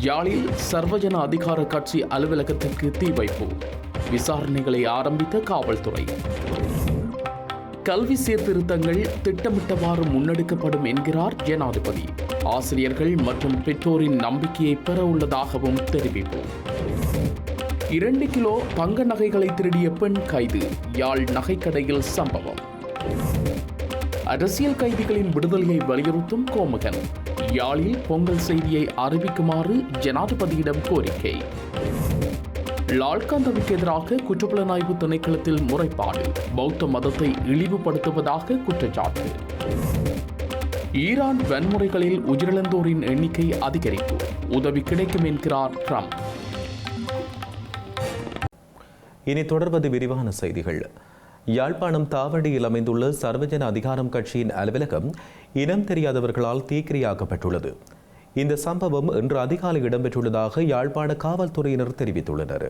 யாழில் சர்வஜன அதிகார கட்சி அலுவலகத்திற்கு தீ வைப்பு. விசாரணைகளை ஆரம்பித்த காவல்துறை. கல்வி சீர்திருத்தங்கள் திட்டமிட்டவாறு முன்னெடுக்கப்படும் என்கிறார் ஜனாதிபதி. ஆசிரியர்கள் மற்றும் பெற்றோரின் நம்பிக்கையை பெற உள்ளதாகவும் தெரிவிப்பு. இரண்டு கிலோ தங்க நகைகளை திருடிய பெண் கைது. யாழ் நகைக்கடையில் சம்பவம். அரசியல் கைதிகளின் விடுதலையை வலியுறுத்தும் கோமகன். யாழில் பொங்கல் செய்தியை அறிவிக்குமாறு ஜனாதிபதியிடம் கோரிக்கை. லால்காந்தவுக்கு எதிராக குற்றப்புலனாய்வு திணைக்களத்தில் முறைப்பாடு. பௌத்த மதத்தை இழிவுபடுத்துவதாக குற்றச்சாட்டு. ஈரான் வன்முறைகளில் உயிரிழந்தோரின் எண்ணிக்கை அதிகரிப்பு. உதவி கிடைக்கும் என்கிறார் ட்ரம்ப். இனி தொடர்வது விரிவான செய்திகள். யாழ்ப்பாணம் தாவடியில் அமைந்துள்ள சர்வஜன அதிகாரம் கட்சியின் அலுவலகம் இனம் தெரியாதவர்களால் தீக்கிரையாக்கப்பட்டுள்ளது. இந்த சம்பவம் இன்று அதிகாலை இடம்பெற்றுள்ளதாக யாழ்ப்பாண காவல்துறையினர் தெரிவித்துள்ளனர்.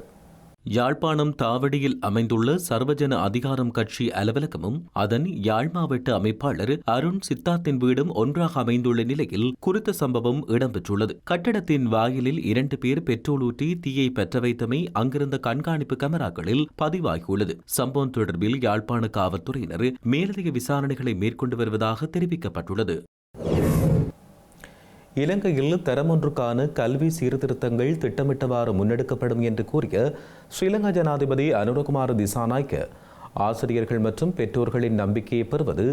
யாழ்ப்பாணம் தாவடியில் அமைந்துள்ள சர்வஜன அதிகாரம் கட்சி அலுவலகமும் அதன் யாழ் மாவட்ட அமைப்பாளர் அருண் சித்தார்த்தின் வீடும் ஒன்றாக அமைந்துள்ள நிலையில் குறித்த சம்பவம் இடம்பெற்றுள்ளது. கட்டடத்தின் வாயிலில் இரண்டு பேர் பெட்ரோல் ஊற்றி தீயை பெற்ற வைத்தமை அங்கிருந்த கண்காணிப்பு கேமராக்களில் பதிவாகியுள்ளது. சம்பவம் தொடர்பில் யாழ்ப்பாண காவல்துறையினர் மேலதிக விசாரணைகளை மேற்கொண்டு வருவதாக தெரிவிக்கப்பட்டுள்ளது. இலங்கையில் தரமொன்றுக்கான கல்வி சீர்திருத்தங்கள் திட்டமிட்டவாறு முன்னெடுக்கப்படும் என்று கூறிய ஸ்ரீலங்கா ஜனாதிபதி அனுரகுமார் திசாநாய்க்க ஆசிரியர்கள் மற்றும் பெற்றோர்களின் நம்பிக்கையை பெறுவது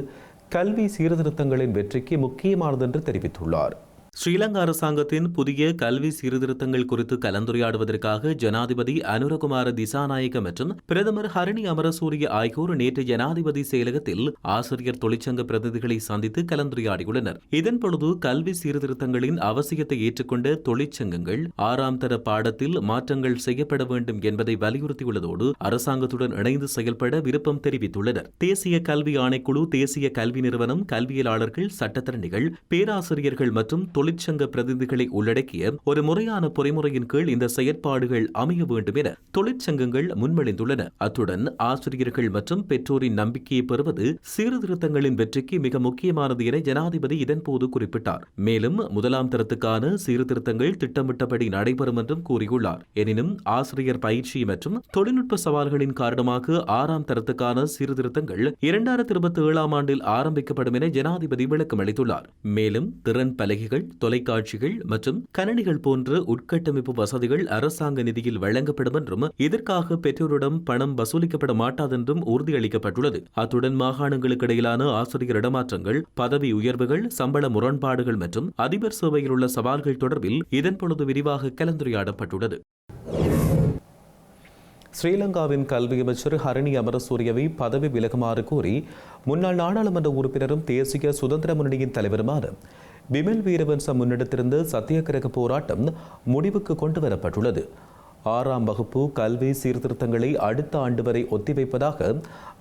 கல்வி சீர்திருத்தங்களின் வெற்றிக்கு முக்கியமானது என்று தெரிவித்துள்ளார். ஸ்ரீலங்கா அரசாங்கத்தின் புதிய கல்வி சீர்திருத்தங்கள் குறித்து கலந்துரையாடுவதற்காக ஜனாதிபதி அனுரகுமார திசாநாயக்க மற்றும் பிரதமர் ஹரணி அமரசூரிய ஆகியோர் நேற்று ஜனாதிபதி செயலகத்தில் ஆசிரியர் தொழிற்சங்க பிரதிநிதிகளை சந்தித்து கலந்துரையாடியுள்ளனர். இதன்பொழுது கல்வி சீர்திருத்தங்களின் அவசியத்தை ஏற்றுக்கொண்ட தொழிற்சங்கங்கள் ஆறாம் தர பாடத்தில் மாற்றங்கள் செய்யப்பட வேண்டும் என்பதை வலியுறுத்தியுள்ளதோடு அரசாங்கத்துடன் இணைந்து செயல்பட விருப்பம் தெரிவித்துள்ளனர். தேசிய கல்வி ஆணைக்குழு தேசிய கல்வி நிறுவனம் கல்வியலாளர்கள் சட்டத்தரணிகள் பேராசிரியர்கள் மற்றும் தொழிற்சங்க பிரதிநிதிகளை உள்ளடக்கிய ஒரு முறையான பொறிமுறையின் கீழ் இந்த செயற்பாடுகள் அமைய வேண்டும் என தொழிற்சங்கங்கள் முன்மொழிந்துள்ளன. அத்துடன் ஆசிரியர்கள் மற்றும் பெற்றோரின் நம்பிக்கையை பெறுவது சீர்திருத்தங்களின் வெற்றிக்கு மிக முக்கியமானது என ஜனாதிபதி இதன்போது குறிப்பிட்டார். மேலும் முதலாம் தரத்துக்கான சீர்திருத்தங்கள் திட்டமிட்டபடி நடைபெறும் என்றும் கூறியுள்ளார். எனினும் ஆசிரியர் பயிற்சி மற்றும் தொழில்நுட்ப சவால்களின் காரணமாக ஆறாம் தரத்துக்கான சீர்திருத்தங்கள் இரண்டாயிரத்தி இருபத்தி ஏழாம் ஆண்டில் ஆரம்பிக்கப்படும் என ஜனாதிபதி விளக்கம் அளித்துள்ளார் மேலும் திறன் பலகைகள் தொலைக்காட்சிகள் மற்றும் கணனிகள் போன்ற உட்கட்டமைப்பு வசதிகள் அரசாங்க நிதியில் வழங்கப்படும் என்றும் இதற்காக பெற்றோரிடம் பணம் வசூலிக்கப்பட மாட்டாதென்றும் உறுதியளிக்கப்பட்டுள்ளது. அத்துடன் மாகாணங்களுக்கு இடையிலான ஆசிரியர் இடமாற்றங்கள் பதவி உயர்வுகள் சம்பள முரண்பாடுகள் மற்றும் அதிபர் சேவையில் உள்ள சவால்கள் தொடர்பில் இதன் பொழுது விரிவாக கலந்துரையாடப்பட்டுள்ளது. ஸ்ரீலங்காவின் கல்வி அமைச்சர் ஹரணி அமரசூரியவை பதவி விலகுமாறு கோரி முன்னாள் நாடாளுமன்ற உறுப்பினரும் தேசிய சுதந்திர முன்னணியின் தலைவருமான விமல் வீரவன்ச முன்னெடுத்திருந்த சத்தியாகிரக போராட்டம் முடிவுக்கு கொண்டு வரப்பட்டுள்ளது ஆறாம் வகுப்பு கல்வி சீர்திருத்தங்களை அடுத்த ஆண்டு வரை ஒத்திவைப்பதாக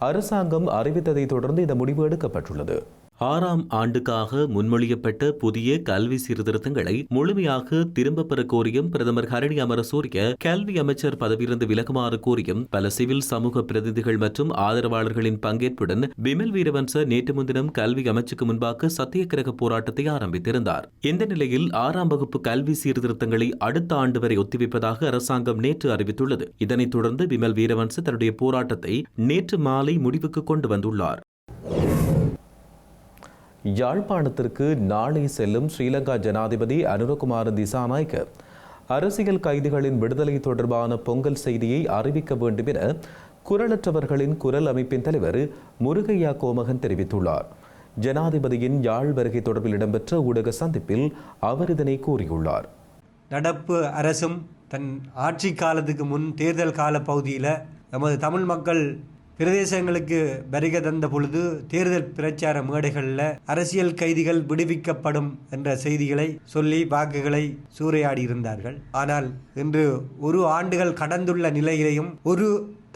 அரசாங்கம் அறிவித்ததை தொடர்ந்து இந்த முடிவு எடுக்கப்பட்டுள்ளது. ஆறாம் ஆண்டுக்காக முன்மொழியப்பட்ட புதிய கல்வி சீர்திருத்தங்களை முழுமையாக திரும்பப் பெற கோரியும் பிரதமர் ஹரணி அமரசூரிய கல்வி அமைச்சர் பதவியிலிருந்து விலகுமாறு கோரியும் பல சிவில் சமூக பிரதிநிதிகள் மற்றும் ஆதரவாளர்களின் பங்கேற்புடன் பிமல் வீரவன்ச நேற்று முன்தினம் கல்வி அமைச்சுக்கு முன்பாக சத்தியக்கிரக போராட்டத்தை ஆரம்பித்திருந்தார். இந்த நிலையில் ஆறாம் வகுப்பு கல்வி சீர்திருத்தங்களை அடுத்த ஆண்டு வரை ஒத்திவைப்பதாக அரசாங்கம் நேற்று அறிவித்துள்ளது. இதனைத் தொடர்ந்து பிமல் வீரவன்ச தன்னுடைய போராட்டத்தை நேற்று மாலை முடிவுக்கு கொண்டு வந்துள்ளார். யாழ்ப்பாணத்திற்கு நாளை செல்லும் ஸ்ரீலங்கா ஜனாதிபதி அனுரகுமார் திசாநாயக்க. அரசியல் கைதிகளின் விடுதலை தொடர்பான பொங்கல் செய்தியை அறிவிக்க வேண்டும் என குரலற்றவர்களின் குரல் அமைப்பின் தலைவர் முருகையா கோமகன் தெரிவித்துள்ளார். ஜனாதிபதியின் யாழ் வருகை தொடர்பில் இடம்பெற்ற ஊடக சந்திப்பில் அவர் இதனை கூறியுள்ளார். நடப்பு அரசும் தன் ஆட்சி காலத்துக்கு முன் தேர்தல் கால பகுதியில் நமது தமிழ் மக்கள் பிரதேசங்களுக்கு வருகை தந்த பொழுது தேர்தல் பிரச்சார மேடைகளில் அரசியல் கைதிகள் விடுவிக்கப்படும் என்ற செய்திகளை சொல்லி வாக்குகளை சூறையாடி இருந்தார்கள். ஆனால் இன்று ஒரு ஆண்டுகள் கடந்துள்ள நிலையிலையும் ஒரு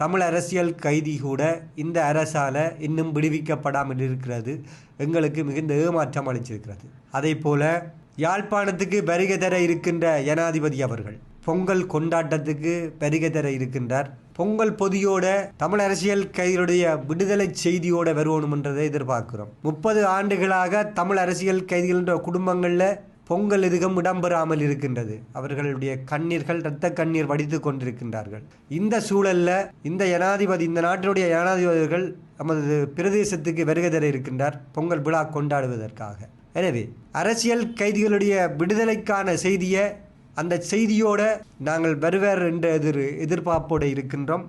தமிழ் அரசியல் கைதி கூட இந்த அரசால இன்னும் விடுவிக்கப்படாமல் இருக்கிறது. எங்களுக்கு மிகுந்த ஏமாற்றம் அளிச்சிருக்கிறது அதே போல யாழ்ப்பாணத்துக்கு வருகை தர இருக்கின்ற ஜனாதிபதி அவர்கள் பொங்கல் கொண்டாட்டத்துக்கு வருகை தர இருக்கின்றார். பொங்கல் பொதியோட தமிழ் அரசியல் கைதிகளுடைய விடுதலை செய்தியோட வருவோணுமென்றதை எதிர்பார்க்கிறோம். முப்பது ஆண்டுகளாக தமிழ் அரசியல் கைதிகள குடும்பங்களில் பொங்கல் எதுகம் இடம்பெறாமல் இருக்கின்றது. அவர்களுடைய கண்ணீர்கள் இரத்த கண்ணீர் வடித்து கொண்டிருக்கின்றார்கள். இந்த சூழல்ல இந்த ஜனாதிபதி இந்த நாட்டினுடைய ஜனாதிபதிகள் நமது பிரதேசத்துக்கு வருகை தர இருக்கின்றார் பொங்கல் விழா கொண்டாடுவதற்காக. எனவே அரசியல் கைதிகளுடைய விடுதலைக்கான செய்தியை அந்த செய்தியோட நாங்கள் வருவர் என்ற எதிர் எதிர்பார்ப்போடு இருக்கின்றோம்.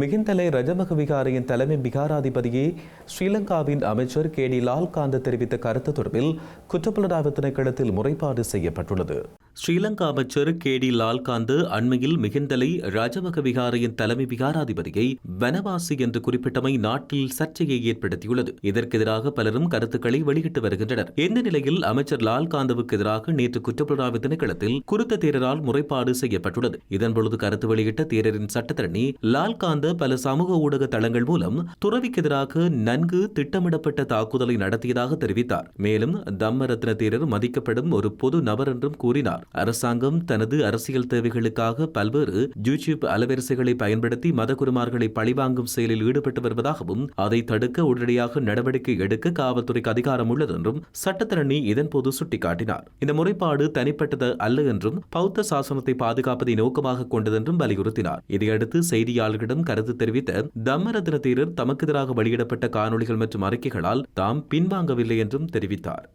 மிகிந்தலை ரஜமக விகாரையின் தலைமை விகாராதிபதியை ஸ்ரீலங்காவின் அமைச்சர் கே டி லால்காந்த் தெரிவித்த கருத்து தொடர்பில் குற்றப்புலனாய்வு திணைக்களத்தில் முறைப்பாடு செய்யப்பட்டுள்ளது. ஸ்ரீலங்கா அமைச்சர் கே டி லால்காந்து அண்மையில் மிகிந்தலை ராஜமக விகாரையின் தலைமை விகாராதிபதியை வனவாசி என்று குறிப்பிட்டமை நாட்டில் சர்ச்சையை ஏற்படுத்தியுள்ளது. இதற்கு எதிராக பலரும் கருத்துக்களை வெளியிட்டு வருகின்றனர். இந்த நிலையில் அமைச்சர் லால்காந்துவுக்கு எதிராக நேற்று குற்றப்புலனாய்வு திணைக்களத்தில் குறித்த தேரரால் முறைப்பாடு செய்யப்பட்டுள்ளது. இதன்பொழுது கருத்து வெளியிட்ட தேரரின் சட்டத்தரணி லால்காந்து பல சமூக ஊடக தளங்கள் மூலம் துறவிக்கு எதிராக நன்கு திட்டமிடப்பட்ட தாக்குதலை நடத்தியதாக தெரிவித்தார். மேலும் தம்மரத்ன தேரர் மதிக்கப்படும் ஒரு பொது நபர் என்றும் கூறினார். அரசாங்கம் தனது அரசியல் தேவைகளுக்காக பல்வேறு யூடியூப் அலவரிசைகளை பயன்படுத்தி மதகுருமார்களை பழிவாங்கும் செயலில் ஈடுபட்டு வருவதாகவும் அதை தடுக்க உடனடியாக நடவடிக்கை எடுக்க காவல்துறைக்கு அதிகாரம் உள்ளது என்றும் சட்டத்தரணி இதன்போது சுட்டிக்காட்டினார். இந்த முறைப்பாடு தனிப்பட்டது அல்ல என்றும் பௌத்த சாசனத்தை பாதுகாப்பதை நோக்கமாக கொண்டதென்றும் வலியுறுத்தினார். இதையடுத்து செய்தியாளர்களிடம் கருத்து தெரிவித்த தம்மரத்ன தீரர் தமக்கு எதிராக வெளியிடப்பட்ட காணொளிகள் மற்றும் அறிக்கைகளால் தாம் பின்வாங்கவில்லை என்றும் தெரிவித்தார்.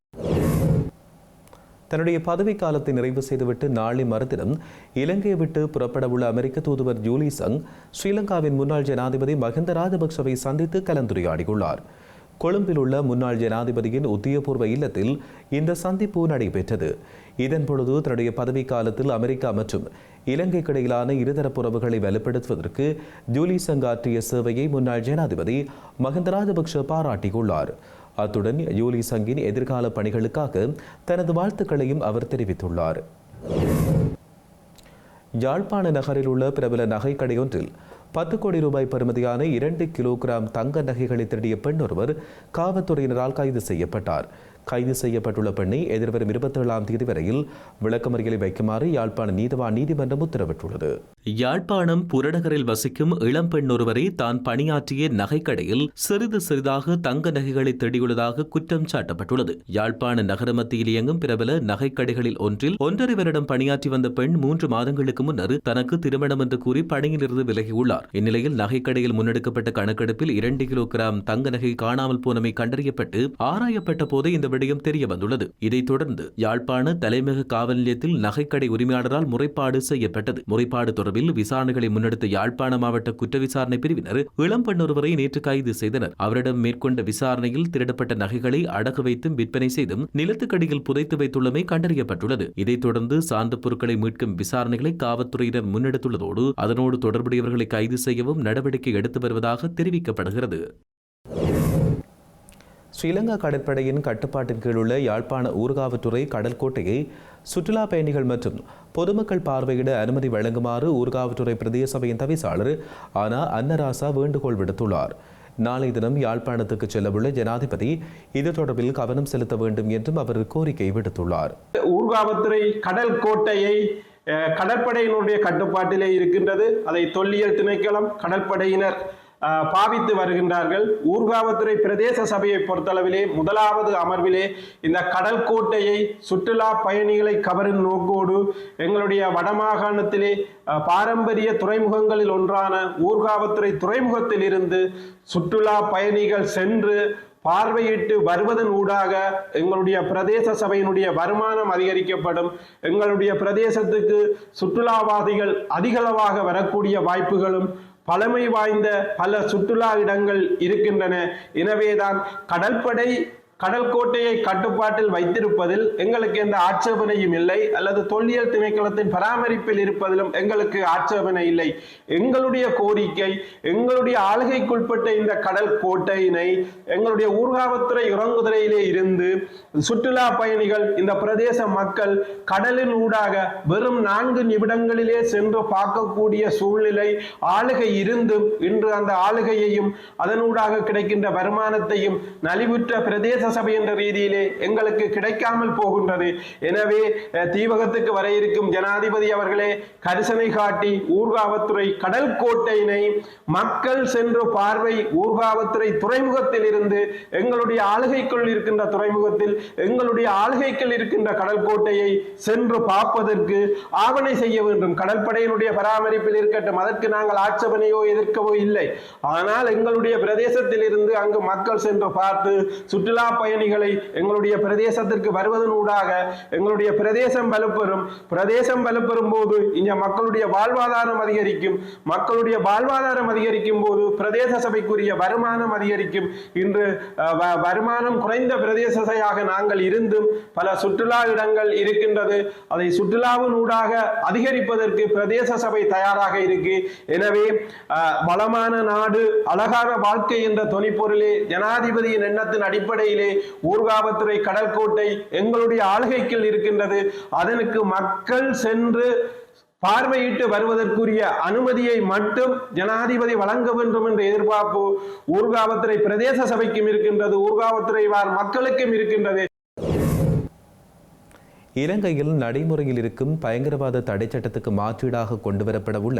தன்னுடைய பதவி காலத்தை நிறைவு செய்துவிட்டு நாளை மறுதினம் இலங்கையை விட்டு புறப்படவுள்ள அமெரிக்க தூதுவர் ஜூலி சங் ஸ்ரீலங்காவின் முன்னாள் ஜனாதிபதி மஹிந்த ராஜபக்சவை சந்தித்து கலந்துரையாடியுள்ளார். கொழும்பில் உள்ள முன்னாள் ஜனாதிபதியின் உத்தியபூர்வ இல்லத்தில் இந்த சந்திப்பு நடைபெற்றது. இதன் பொழுது தன்னுடைய பதவி காலத்தில் அமெரிக்கா மற்றும் இலங்கைக்கு இடையிலான இருதரப்பு உறவுகளை வலுப்படுத்துவதற்கு ஜூலி சங் ஆற்றிய சேவையை முன்னாள் ஜனாதிபதி மஹிந்த ராஜபக்ஷ பாராட்டியுள்ளார். அத்துடன் யூலி சங்கின் எதிர்கால பணிகளுக்காக தனது வாழ்த்துக்களையும் அவர் தெரிவித்துள்ளார். யாழ்ப்பாண நகரில் உள்ள பிரபல நகை கடையொன்றில் பத்து கோடி ரூபாய் பெறுமதியான இரண்டு கிலோகிராம் தங்க நகைகளை திருடிய பெண் ஒருவர் காவல்துறையினரால் கைது செய்யப்பட்டார். கைது செய்யப்பட்டுள்ள பெண்ணை எதிர்வரும் இருபத்தேழாம் தேதி வரையில் விளக்கமறியலை வைக்குமாறு யாழ்ப்பாண நீதவான் நீதிமன்றம் உத்தரவிட்டுள்ளது. யாழ்ப்பாணம் புறநகரில் வசிக்கும் இளம் பெண் ஒருவரை தான் பணியாற்றிய நகைக்கடையில் சிறிது சிறிதாக தங்க நகைகளை தேடியுள்ளதாக குற்றம் சாட்டப்பட்டுள்ளது. யாழ்ப்பாண நகர மத்தியில் இயங்கும் பிரபல நகைக்கடைகளில் ஒன்றில் ஒன்றரை வருடம் பணியாற்றி வந்த பெண் மூன்று மாதங்களுக்கு முன்னர் தனக்கு திருமணம் என்று கூறி பணியிலிருந்து விலகியுள்ளார். இந்நிலையில் நகைக்கடையில் முன்னெடுக்கப்பட்ட கணக்கெடுப்பில் இரண்டு கிலோ கிராம் தங்க நகை காணாமல் போனமை கண்டறியப்பட்டு ஆராயப்பட்ட போதே இந்த விடயம் தெரிய வந்துள்ளது. இதைத் தொடர்ந்து யாழ்ப்பாண தலைமையக காவல் நிலையத்தில் நகைக்கடை உரிமையாளரால் முறைப்பாடு செய்யப்பட்டது. முறைப்பாடு தொடர்பில் விசாரணைகளை முன்னெடுத்த யாழ்ப்பாண மாவட்ட குற்ற விசாரணை பிரிவினர் இளம் ஒருவரை நேற்று கைது செய்தனர். அவரிடம் மேற்கொண்ட விசாரணையில் திருடப்பட்ட நகைகளை அடகு வைத்தும் விற்பனை செய்தும் நிலத்துக்கடியில் புதைத்து வைத்துள்ளமை கண்டறியப்பட்டுள்ளது. இதைத் தொடர்ந்து சார்ந்த பொருட்களை மீட்கும் விசாரணைகளை காவல்துறையினர் முன்னெடுத்துள்ளதோடு அதனோடு தொடர்புடையவர்களை கைது செய்யவும் நடவடிக்கை எடுத்து வருவதாக தெரிவிக்கப்படுகிறது. ஸ்ரீலங்கா கடற்படையின் கட்டுப்பாட்டின் கீழ் உள்ள யாழ்ப்பாண ஊர்காவத்துறை கடற்கோட்டையை சுற்றுலா பயணிகள் மற்றும் பொதுமக்கள் பார்வையிட அனுமதி வழங்குமாறு ஊர்காவத்துறை பிரதேச சபையின் தவிசாளர் ஆனா அன்னராசா வேண்டுகோள் விடுத்துள்ளார். நாளை தினம் யாழ்ப்பாணத்துக்கு செல்லவுள்ள ஜனாதிபதி இது தொடர்பில் கவனம் செலுத்த வேண்டும் என்றும் அவர் கோரிக்கை விடுத்துள்ளார். ஊர்காவத்துறை கடல் கோட்டையை கடற்படையினுடைய கட்டுப்பாட்டிலே இருக்கின்றது. அதை தொல்லியல் திணைக்களம் கடற்படையினர் பாவித்து வருகின்றார்கள். ஊர்காவத்துறை பிரதேச சபையை பொறுத்தளவிலே முதலாவது அமர்விலே இந்த கடல் கோட்டையை சுற்றுலா பயணிகளை கவரும் நோக்கோடு எங்களுடைய வடமாகாணத்திலே பாரம்பரிய துறைமுகங்களில் ஒன்றான ஊர்காவத்துறை துறைமுகத்தில் இருந்து சுற்றுலா பயணிகள் சென்று பார்வையிட்டு வருவதன் ஊடாக எங்களுடைய பிரதேச சபையினுடைய வருமானம் அதிகரிக்கப்படும். எங்களுடைய பிரதேசத்துக்கு சுற்றுலாவாதிகள் அதிகளவாக வரக்கூடிய வாய்ப்புகளும் பழமை வாய்ந்த பல சுற்றுலா இடங்கள் இருக்கின்றன. எனவேதான் கடற்படை கடல் கோட்டையை கட்டுப்பாட்டில் வைத்திருப்பதில் எங்களுக்கு எந்த ஆட்சேபனையும் இல்லை. அல்லது தொல்லியல் திணைக்களத்தின் பராமரிப்பில் இருப்பதிலும் எங்களுக்கு ஆட்சேபனை இல்லை. எங்களுடைய கோரிக்கை எங்களுடைய ஆளுகைக்குட்பட்ட இந்த கடல் கோட்டையினை எங்களுடைய ஊர்காவத்துறை இறங்குதுறையிலே இருந்து சுற்றுலா பயணிகள் இந்த பிரதேச மக்கள் கடலின் ஊடாக வெறும் நான்கு நிமிடங்களிலே சென்று பார்க்கக்கூடிய சூழ்நிலை ஆளுகை இருந்தும் இன்று அந்த ஆளுகையையும் அதனூடாக கிடைக்கின்ற வருமானத்தையும் நலிவுற்ற பிரதேச சபை என்ற ரீதியிலே எங்களுக்கு கிடைக்காமல் போகின்றது. எனவே தீவகத்துக்கு வர இருக்கும் ஜனாதிபதி அவர்களே கரிசனை காட்டி ஊர்காவத்துறை கடல் கோட்டையினை மக்கள் சென்று பார்வை ஊர்காவத்துறை துறைமுகத்தில் இருந்து எங்களுடைய ஆளுகைக்குள் இருக்கின்ற துறைமுகத்தில் எங்களுடைய ஆளுகைக்குள் இருக்கின்ற கடல் கோட்டையை சென்று பார்ப்பதற்கு ஆவணை செய்ய வேண்டும். கடற்படையினுடைய பராமரிப்பில் இருக்கட்டும் அதற்கு நாங்கள் ஆட்சேபனையோ எதிர்க்கவோ இல்லை. ஆனால் எங்களுடைய பிரதேசத்தில் இருந்து அங்கு மக்கள் சென்று பார்த்து சுற்றுலா பயணிகளை எங்களுடைய பிரதேசத்திற்கு வருவதனூடாக எங்களுடைய பிரதேசம் வலுப்பெறும். பிரதேசம் வலுப்பெறும் போது இங்க மக்களுடைய வாழ்வாதாரம் அதிகரிக்கும். மக்களுடைய வாழ்வாதாரம் அதிகரிக்கும் போது பிரதேச சபைக்குரிய வருமானம் அதிகரிக்கும். இன்று வ- வருமானம் குறைந்த பிரதேச சபையாக நாங்கள் இருந்தும் பல சுற்றுலா இடங்கள் இருக்கின்றது. அதை சுற்றுலாவின் ஊடாக அதிகரிப்பதற்கு பிரதேச சபை தயாராக இருக்கு. எனவே வளமான நாடு அழகான வாழ்க்கை என்ற தொனிப்பொருளே ஜனாதிபதியின் எண்ணத்தின் அடிப்படையிலே ஊர்காவத்துறை கடற்கோட்டை எங்களுடைய ஆளுகைக்குள் இருக்கின்றது. அதனுக்கு மக்கள் சென்று பார்வையிட்டு வருவதற்குரிய அனுமதியை மட்டும் ஜனாதிபதி வழங்க வேண்டும் என்ற எதிர்பார்ப்பு ஊர்காவத்துறை பிரதேச சபைக்கும் இருக்கின்றது ஊர்காவத்துறை வார் மக்களுக்கும் இருக்கின்றது. இலங்கையில் நடைமுறையில் இருக்கும் பயங்கரவாத தடை சட்டத்துக்கு மாற்றீடாக கொண்டுவரப்பட உள்ள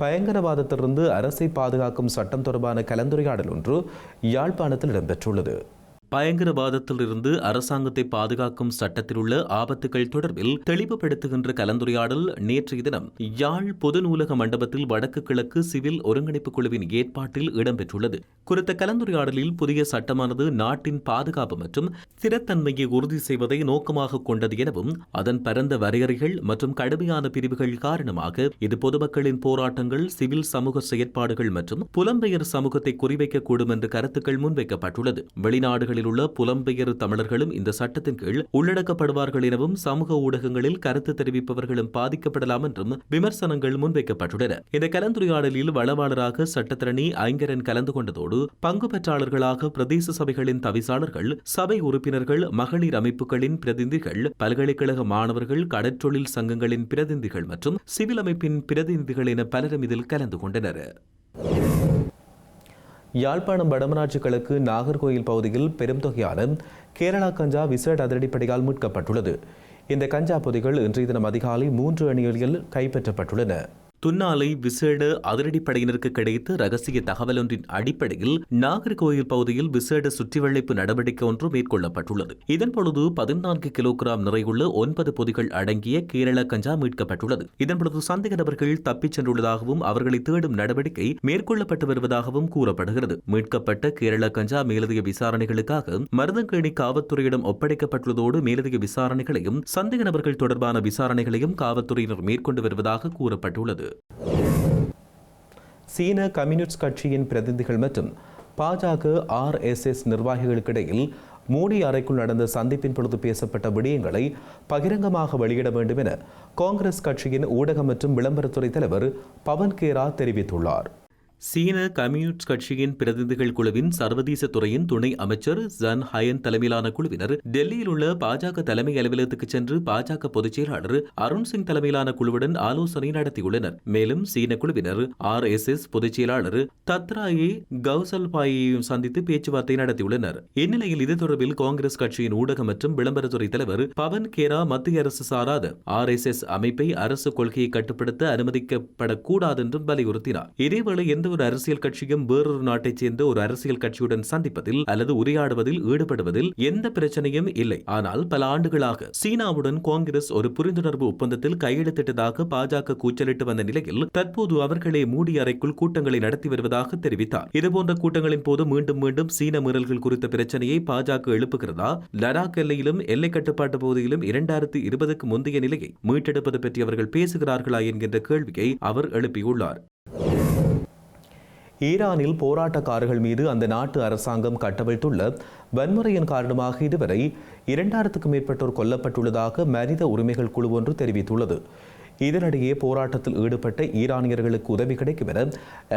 பயங்கரவாதத்திலிருந்து அரசை பாதுகாக்கும் சட்டம் தொடர்பான கலந்துரையாடல் ஒன்று யாழ்ப்பாணத்தில் இடம்பெற்றுள்ளது. பயங்கரவாதத்தில் இருந்து அரசாங்கத்தை பாதுகாக்கும் சட்டத்தில் உள்ள ஆபத்துகள் தொடர்பில் தெளிவுபடுத்துகின்ற கலந்துரையாடல் நேற்றைய தினம் யாழ் பொது நூலக மண்டபத்தில் வடக்கு கிழக்கு சிவில் ஒருங்கிணைப்பு குழுவின் ஏற்பாட்டில் இடம்பெற்றுள்ளது. குறித்த கலந்துரையாடலில் புதிய சட்டமானது நாட்டின் பாதுகாப்பு மற்றும் ஸ்திரத்தன்மையை உறுதி செய்வதை நோக்கமாக கொண்டது எனவும் அதன் பரந்த வரையறைகள் மற்றும் கடுமையான பிரிவுகள் காரணமாக இது பொதுமக்களின் போராட்டங்கள் சிவில் சமூக செயற்பாடுகள் மற்றும் புலம்பெயர் சமூகத்தை குறிவைக்கக்கூடும் என்று கருத்துக்கள் முன்வைக்கப்பட்டுள்ளது. வெளிநாடுகளில் உள்ள புலம்பெயர் தமிழர்களும் இந்த சட்டத்தின் கீழ் உள்ளடக்கப்படுவார்கள் எனவும் சமூக ஊடகங்களில் கருத்து தெரிவிப்பவர்களும் பாதிக்கப்படலாம் என்றும் விமர்சனங்கள் முன்வைக்கப்பட்டுள்ளன. இந்த கலந்துரையாடலில் வளவாளராக சட்டத்திரணி ஐங்கரன் கலந்து கொண்டதோடு பங்கு பெற்றாளர்களாக பிரதேச சபைகளின் தவிசாளர்கள் சபை உறுப்பினர்கள் மகளிர் அமைப்புகளின் பிரதிநிதிகள் பல்கலைக்கழக மாணவர்கள் கடற்றொழில் சங்கங்களின் பிரதிநிதிகள் மற்றும் சிவில் அமைப்பின் பிரதிநிதிகள் என பலரும் இதில் கலந்து கொண்டனர். யாழ்ப்பாணம் வடமராட்சி கிழக்கு நாகர்கோயில் பகுதியில் பெரும் தொகையான கேரளா கஞ்சா விசேட அதிரடிப்படையால் மீட்கப்பட்டுள்ளது. இந்த கஞ்சா பொதிகள் இன்றைய தினம் அதிகாலை மூன்று அணிகளில் கைப்பற்றப்பட்டுள்ளன. துன்னாலை விசேட அதிரடிப்படையினருக்கு கிடைத்த ரகசிய தகவல் ஒன்றின் அடிப்படையில் நாகர்கோயில் பகுதியில் விசேட சுற்றிவளைப்பு நடவடிக்கை ஒன்று மேற்கொள்ளப்பட்டுள்ளது. இதன் பொழுது பதினான்கு கிலோகிராம் நிறையுள்ள ஒன்பது பொதிகள் அடங்கிய கேரள கஞ்சா மீட்கப்பட்டுள்ளது. இதன் பொழுது சந்தேக நபர்கள் தப்பிச் சென்றுள்ளதாகவும் அவர்களை தேடும் நடவடிக்கை மேற்கொள்ளப்பட்டு வருவதாகவும் கூறப்படுகிறது. மீட்கப்பட்ட கேரள கஞ்சா மேலதிக விசாரணைகளுக்காக மருதங்கேணி காவல்துறையிடம் ஒப்படைக்கப்பட்டுள்ளதோடு மேலதிக விசாரணைகளையும் சந்தேக நபர்கள் தொடர்பான விசாரணைகளையும் காவல்துறையினர் மேற்கொண்டு வருவதாக கூறப்பட்டுள்ளது. சீன கம்யூனிஸ்ட் கட்சியின் பிரதிநிதிகள் மற்றும் பாஜக ஆர்எஸ்எஸ் நிர்வாகிகளுக்கிடையில் மோடி அறைக்குள் நடந்த சந்திப்பின் பொழுது பேசப்பட்ட விடயங்களை பகிரங்கமாக வெளியிட வேண்டும் என காங்கிரஸ் கட்சியின் ஊடகம் மற்றும் விளம்பரத்துறை தலைவர் பவன் கேரா தெரிவித்துள்ளார். சீன கம்யூனிஸ்ட் கட்சியின் பிரதிநிதிகள் குழுவின் சர்வதேச துறையின் துணை அமைச்சர் ஜன் ஹயன் தலைமையிலான குழுவினர் டெல்லியில் உள்ள பாஜக தலைமை அலுவலகத்துக்கு சென்று பாஜக பொதுச் செயலாளர் அருண் சிங் தலைமையிலான குழுவுடன் ஆலோசனை நடத்தியுள்ளனர். மேலும் சீன குழுவினர் ஆர் எஸ் எஸ் பொதுச் செயலாளர் தத்ராயே கௌசல்பாயையும் சந்தித்து பேச்சுவார்த்தை நடத்தியுள்ளனர். இந்நிலையில் இது தொடர்பில் காங்கிரஸ் கட்சியின் ஊடக மற்றும் விளம்பரத்துறை தலைவர் பவன் கேரா மத்திய அரசு சாராத ஆர் எஸ் எஸ் அமைப்பை அரசு கொள்கையை கட்டுப்படுத்த அனுமதிக்கப்படக்கூடாது என்றும் வலியுறுத்தினார். இதேவேளை எந்த ஒரு அரசியல் கட்சியும் வேறொரு நாட்டைச் சேர்ந்த ஒரு அரசியல் கட்சியுடன் சந்திப்பதில் அல்லது உரையாடுவதில் ஈடுபடுவதில் எந்த பிரச்சனையும் இல்லை. ஆனால் பல ஆண்டுகளாக சீனாவுடன் காங்கிரஸ் ஒரு புரிந்துணர்வு ஒப்பந்தத்தில் கையெழுத்திட்டதாக பாஜக கூச்சலிட்டு வந்த நிலையில் தற்போது அவர்களே மூடி அறைக்குள் கூட்டங்களை நடத்தி வருவதாக தெரிவித்தார். இதுபோன்ற கூட்டங்களின் போது மீண்டும் மீண்டும் சீன மீறல்கள் குறித்த பிரச்சனையை பாஜக எழுப்புகிறதா? லடாக் எல்லையிலும் எல்லை கட்டுப்பாட்டு பகுதியிலும் இரண்டாயிரத்தி இருபதுக்கு முந்தைய நிலையை மீட்டெடுப்பது பற்றி அவர்கள் பேசுகிறார்களா என்கின்ற கேள்வியை அவர் எழுப்பியுள்ளார். ஈரானில் போராட்டக்காரர்கள் மீது அந்த நாட்டு அரசாங்கம் கட்டவிழ்த்துள்ள வன்முறையின் காரணமாக இதுவரை இரண்டாயிரத்துக்கும் மேற்பட்டோர் கொல்லப்பட்டுள்ளதாக மனித உரிமைகள் குழு ஒன்று தெரிவித்துள்ளது. இதனிடையே போராட்டத்தில் ஈடுபட்ட ஈரானியர்களுக்கு உதவி கிடைக்கும் என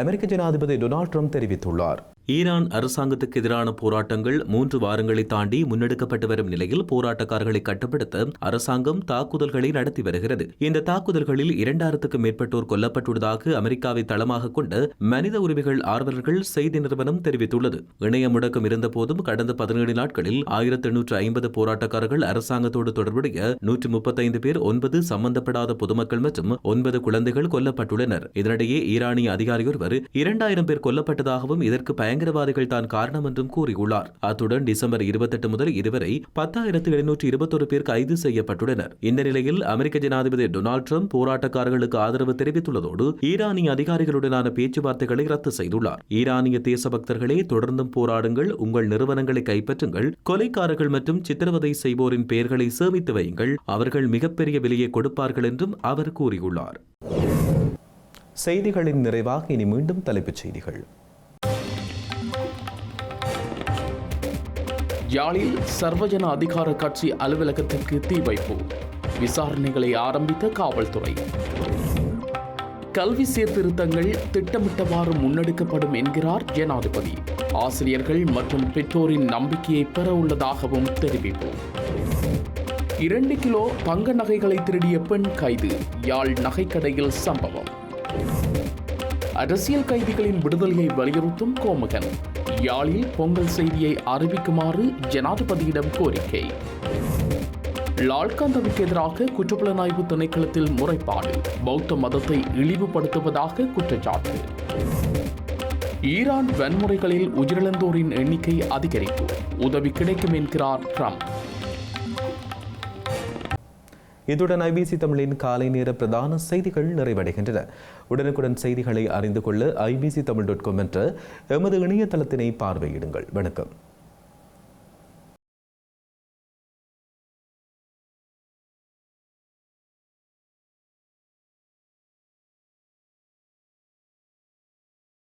அமெரிக்க ஜனாதிபதி டொனால்ட் ட்ரம்ப் தெரிவித்துள்ளார். ஈரான் அரசாங்கத்துக்கு எதிரான போராட்டங்கள் மூன்று வாரங்களை தாண்டி முன்னெடுக்கப்பட்டு வரும் நிலையில் போராட்டக்காரர்களை கட்டுப்படுத்த அரசாங்கம் தாக்குதல்களை நடத்தி வருகிறது. இந்த தாக்குதல்களில் இரண்டாயிரத்துக்கும் மேற்பட்டோர் கொல்லப்பட்டுள்ளதாக அமெரிக்காவை தளமாக கொண்ட மனித உரிமைகள் ஆர்வலர்கள் செய்தி நிறுவனம் தெரிவித்துள்ளது. இணைய முடக்கம் இருந்தபோதும் கடந்த பதினேழு நாட்களில் ஆயிரத்தி எண்ணூற்று ஐம்பது போராட்டக்காரர்கள் அரசாங்கத்தோடு தொடர்புடைய நூற்று முப்பத்தைந்து பேர் ஒன்பது சம்பந்தப்படாத பொதுமக்கள் மற்றும் ஒன்பது குழந்தைகள் கொல்லப்பட்டுள்ளனர். இதனிடையே ஈரானிய அதிகாரி ஒருவர் இரண்டாயிரம் பேர் கொல்லப்பட்டதாகவும் இதற்கு பயங்கரவாதிகள் தான் காரணம் என்றும் கூறியுள்ளார். அத்துடன் டிசம்பர் இருபத்தெட்டு முதல் இதுவரை பத்தாயிரத்து எழுநூற்று இருபத்தொரு பேர் கைது செய்யப்பட்டுள்ளனர். இந்த நிலையில் அமெரிக்க ஜனாதிபதி டொனால்டு ட்ரம்ப் போராட்டக்காரர்களுக்கு ஆதரவு தெரிவித்துள்ளதோடு ஈரானிய அதிகாரிகளுடனான பேச்சுவார்த்தைகளை ரத்து செய்துள்ளார். ஈரானிய தேசபக்தர்களே தொடர்ந்தும் போராடுங்கள் உங்கள் நிறுவனங்களை கைப்பற்றுங்கள் கொலைக்காரர்கள் மற்றும் சித்திரவதை செய்வோரின் பெயர்களை சேமித்து வையுங்கள் அவர்கள் மிகப்பெரிய விலையை கொடுப்பார்கள் என்றும் அவர் கூறியுள்ளார். செய்திகளின் நிறைவாக இனி மீண்டும் தலைப்புச் செய்திகள். யாழில் சர்வஜன அதிகார கட்சி அலுவலகத்திற்கு தீ வைப்பு. விசாரணைகளை ஆரம்பித்த காவல்துறை. கல்வி சீர்திருத்தங்கள் திட்டமிட்டவாறு முன்னெடுக்கப்படும் என்கிறார் ஜனாதிபதி. ஆசிரியர்கள் மற்றும் பெற்றோரின் நம்பிக்கையை பெற உள்ளதாகவும் தெரிவிப்பு. இரண்டு கிலோ தங்க நகைகளை திருடிய பெண் கைது. யாழ் நகைக்கடையில் சம்பவம். அரசியல் கைதிகளின் விடுதலையை வலியுறுத்தும் கோமகன். யாழில் பொங்கல் செய்தியை அறிவிக்குமாறு ஜனாதிபதியிடம் கோரிக்கை. லால்காந்தவுக்கு எதிராக குற்றப்புலனாய்வு திணைக்களத்தில் முறைப்பாடு. பௌத்த மதத்தை இழிவுபடுத்துவதாக குற்றச்சாட்டு. ஈரான் வன்முறைகளில் உயிரிழந்தோரின் எண்ணிக்கை அதிகரிப்பு. உதவி கிடைக்கும் என்கிறார் ட்ரம்ப். இத்துடன் ஐபிசி தமிழின் காலை நேர பிரதான செய்திகள் நிறைவடைகின்றன. உடனுக்குடன் செய்திகளை அறிந்து கொள்ள ஐபிசி தமிழ் டாட் காம் என்ற எமது இணையதளத்தினை பார்வையிடுங்கள். வணக்கம்.